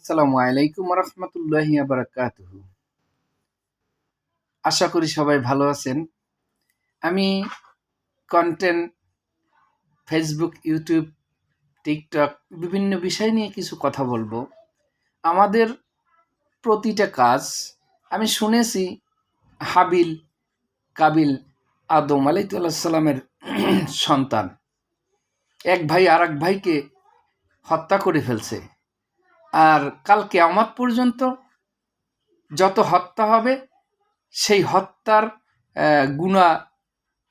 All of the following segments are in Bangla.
আসসালামু আলাইকুম রহমতুল্লাহি বারাকাতুহু আশা করি সবাই ভালো আছেন। আমি কন্টেন্ট ফেসবুক ইউটিউব টিকটক বিভিন্ন বিষয় নিয়ে কিছু কথা বলব। আমাদের প্রতিটা কাজ, আমি শুনেছি হাবিল কাবিল আদম আলাইসাল্লামের সন্তান। এক ভাই আর ভাইকে হত্যা করে ফেলছে। আর কাল কেয়ামত পর্যন্ত যত হত্যা হবে, সেই হত্যার গুণা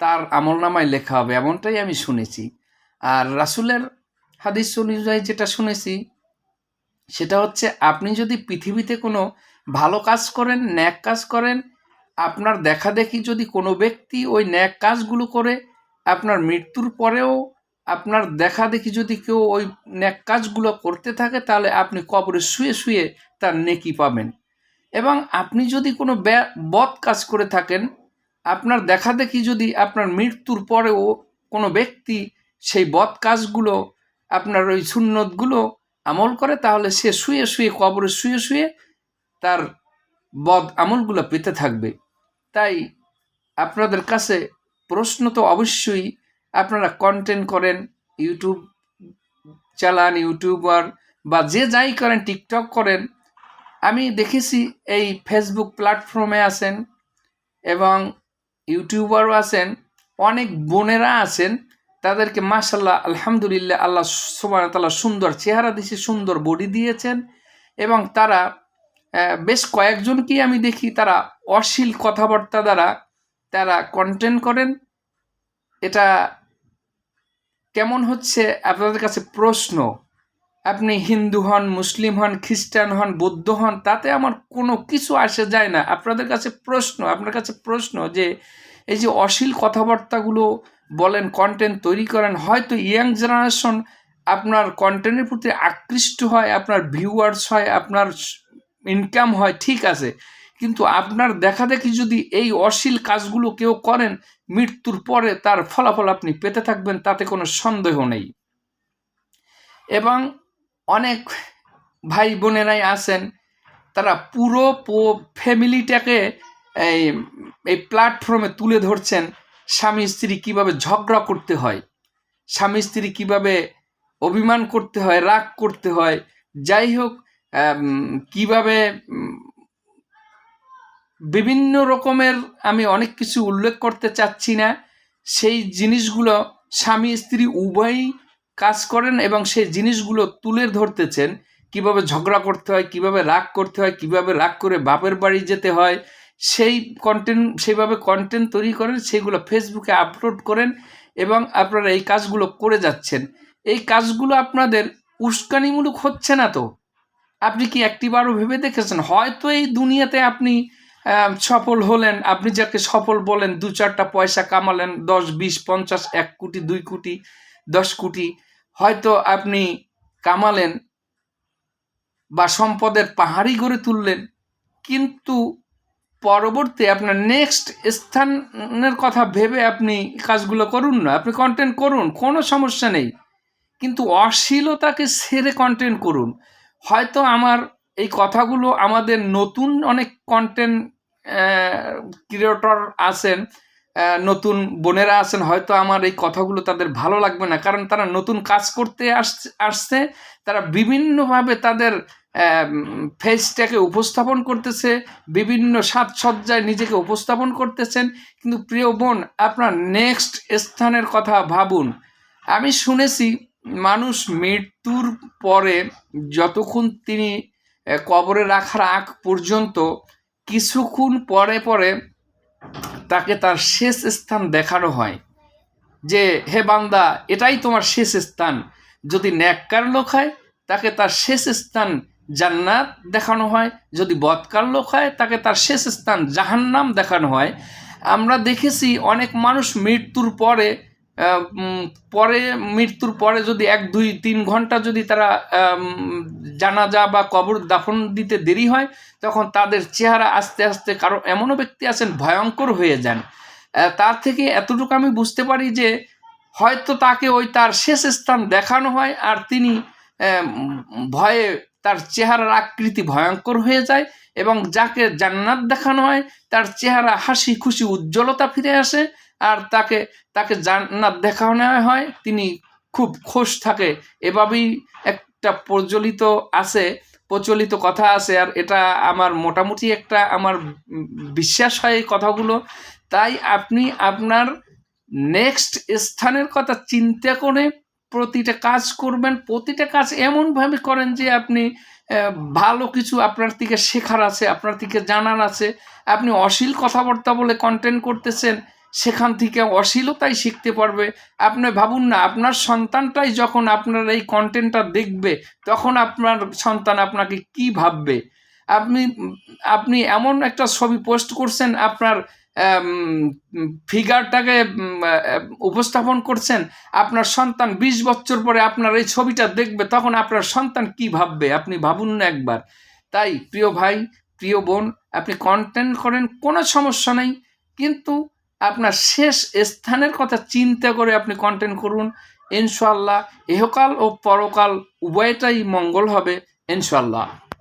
তার আমলনামায় লেখা হবে, এমনটাই আমি শুনেছি। আর রাসুলের হাদিস অনুযায়ী যেটা শুনেছি, সেটা হচ্ছে আপনি যদি পৃথিবীতে কোনো ভালো কাজ করেন, ন্যাক কাজ করেন, আপনার দেখা দেখি যদি কোনো ব্যক্তি ওই ন্যাক কাজগুলো করে, আপনার মৃত্যুর পরেও আপনার দেখা দেখি যদি কেউ ওই ন্যাক কাজগুলো করতে থাকে, তাহলে আপনি কবরে শুয়ে শুয়ে তার নেকি পাবেন। এবং আপনি যদি কোনো বদ কাজ করে থাকেন, আপনার দেখা দেখি যদি আপনার মৃত্যুর পরেও কোনো ব্যক্তি সেই বদ কাজগুলো, আপনার ওই সুন্নতগুলো আমল করে, তাহলে সে শুয়ে শুয়ে কবরে শুয়ে শুয়ে তার বদ আমলগুলো পেতে থাকবে। তাই আপনাদের কাছে প্রশ্ন তো অবশ্যই আপনারা কন্টেন্ট করেন ইউটিউব চালান ইউটিউবার বা যে যাই করেন টিকটক করেন, আমি দেখেছি এই ফেসবুক প্ল্যাটফর্মে আছেন এবং ইউটিউবারও আছেন, অনেক বোনেরা আছেন, তাদেরকে মাসাল্লাহ আলহামদুলিল্লাহ, আল্লাহ সোমান তাল্লাহ সুন্দর চেহারা দিয়েছে সুন্দর বডি দিয়েছেন এবং তারা বেশ কয়েকজনকেই আমি দেখি, তারা অশ্লীল কথাবার্তা দ্বারা তারা কন্টেন্ট করেন এটা কেমন হচ্ছে আপনাদের কাছে প্রশ্ন? আপনি হিন্দু হন, মুসলিম হন, খ্রিস্টান হন, বৌদ্ধ হন, তাতে আমার কোনো কিছু আসে যায় না। আপনাদের কাছে প্রশ্ন, আপনার কাছে প্রশ্ন যে এই যে অশ্লীল কথাবার্তাগুলো বলেন কন্টেন্ট তৈরি করেন, হয়তো ইয়াং জেনারেশন আপনার কন্টেন্টের প্রতি আকৃষ্ট হয়, আপনার ভিউয়ার্স হয়, আপনার ইনকাম হয়, ঠিক আছে। কিন্তু আপনার দেখা দেখি যদি এই অশ্লীল কাজগুলো কেউ করেন, মৃত্যুর পরে তার ফলাফল আপনি পেতে থাকবেন, তাতে কোনো সন্দেহ নেই। এবং অনেক ভাই বোনেরাই আছেন, তারা পুরো ফ্যামিলিটাকে এই এই প্ল্যাটফর্মে তুলে ধরছেন, স্বামী স্ত্রী কীভাবে ঝগড়া করতে হয়, স্বামী স্ত্রী কীভাবে অভিমান করতে হয়, রাগ করতে হয়। যাই হোক কীভাবে বিভিন্ন রকমের আমি অনেক কিছু উল্লেখ করতে চাচ্ছি না। সেই জিনিসগুলো স্বামী, স্ত্রী উভয়ই কাজ করেন এবং সেই জিনিসগুলো তুলে ধরতেছেন। কীভাবে ঝগড়া করতে হয়, কীভাবে রাগ করতে হয়, কীভাবে রাগ করে বাপের বাড়ি যেতে হয়, সেই কন্টেন্ট সেইভাবে কন্টেন্ট তৈরি করেন সেইগুলো ফেসবুকে আপলোড করেন এবং আপনারা এই কাজগুলো করে যাচ্ছেন। এই কাজগুলো আপনাদের উস্কানিমূলক হচ্ছে না তো? আপনি কি একটিবারও ভেবে দেখেছেন? হয়তো এই দুনিয়াতে আপনি সফল হলেন, আপনি যাকে সফল বলেন, দু চারটা পয়সা কামালেন, দশ, বিশ, পঞ্চাশ, এক কোটি, দুই কোটি, দশ কোটি, হয়তো আপনি কামালেন বা সম্পদের পাহাড়ি গড়ে তুললেন, কিন্তু পরবর্তী আপনার নেক্সট স্থানের কথা ভেবে আপনি কাজগুলো করুন না, আপনি কন্টেন্ট করুন, কোনো সমস্যা নেই। কিন্তু অশ্লীলতাকে সেরে কন্টেন্ট করুন। হয়তো আমার এই কথাগুলো আমাদের নতুন অনেক কন্টেন্ট ক্রিয়েটর আছেন নতুন বোনেরা আছেন, হয়তো আমার এই কথাগুলো তাদের ভালো লাগবে না। কারণ তারা নতুন কাজ করতে আসছে আসছে, তারা বিভিন্নভাবে তাদের ফেসটাকে উপস্থাপন করতেছে, বিভিন্ন সাজসজ্জায় নিজেকে উপস্থাপন করতেছেন। কিন্তু প্রিয় বোন, আপনার নেক্সট স্থানের কথা ভাবুন। আমি শুনেছি, মানুষ মৃত্যুর পরে যতক্ষণ তিনি কবরে রাখার আগ পর্যন্ত কিছুক্ষণ পরে পরে তাকে তার শেষ স্থান দেখানো হয়। যে, হে বান্দা, এটাই তোমার শেষ স্থান। যদি ন্যাক্কার লোক হয়, তাকে তার শেষ স্থান জান্নাত দেখানো হয়। যদি বৎকার লোক হয়, তাকে তার শেষ স্থান জাহান্নাম দেখানো হয়। আমরা দেখেছি অনেক মানুষ মৃত্যুর পরে পরে, মৃত্যুর পরে যদি এক, দুই, তিন ঘণ্টা যদি তারা জানাজা বা কবর দাফন দিতে দেরি হয়, তখন তাদের চেহারা আস্তে আস্তে কারও এমনও ব্যক্তি আছেন ভয়ঙ্কর হয়ে যান। তার থেকে এতটুকু আমি বুঝতে পারি যে, হয়তো তাকে ওই তার শেষ স্থান দেখানো হয় আর তিনি ভয়ে তার চেহারার আকৃতি ভয়ঙ্কর হয়ে যায় এবং যাকে জান্নাত দেখানো হয়, তার চেহারা হাসি খুশি উজ্জ্বলতা ফিরে আসে আর তাকে তাকে জান্নাত দেখানো হয়। তিনি খুব খুশ থাকে। এভাবেই একটা প্রচলিত আছে, প্রচলিত কথা আছে আর এটা আমার মোটামুটি একটা আমার বিশ্বাস হয় এই কথাগুলো। তাই আপনি আপনার নেক্সট স্থানের কথা চিন্তা করে প্রতিটা কাজ করবেন, প্রতিটা কাজ এমনভাবে করেন যে আপনি ভালো কিছু আপনার থেকে শেখার আছে, আপনার থেকে জানার আছে। আপনি অশ্লীল কথাবার্তা বলে কন্টেন্ট করতেছেন, সেখান থেকে অশ্লীলতাই শিখতে পারবে। আপনি ভাবুন না, আপনার সন্তানটাই যখন আপনার এই কন্টেন্টটা দেখবে, তখন আপনার সন্তান আপনাকে কি ভাববে? আপনি আপনি এমন একটা ছবি পোস্ট করছেন, আপনার ফিগারটাকে উপস্থাপন করছেন। আপনার সন্তান বিশ বছর পরে আপনার এই ছবিটা দেখবে, তখন আপনার সন্তান কি ভাববে? আপনি ভাবুন না একবার। তাই, প্রিয় ভাই, প্রিয় বোন, আপনি কন্টেন্ট করেন, কোনো সমস্যা নেই। কিন্তু আপনার শেষ স্থানের কথা চিন্তা করে আপনি কন্টেন্ট করুন। ইনশাল্লাহ এহকাল ও পরকাল উভয়টাই মঙ্গল হবে ইনশাল্লাহ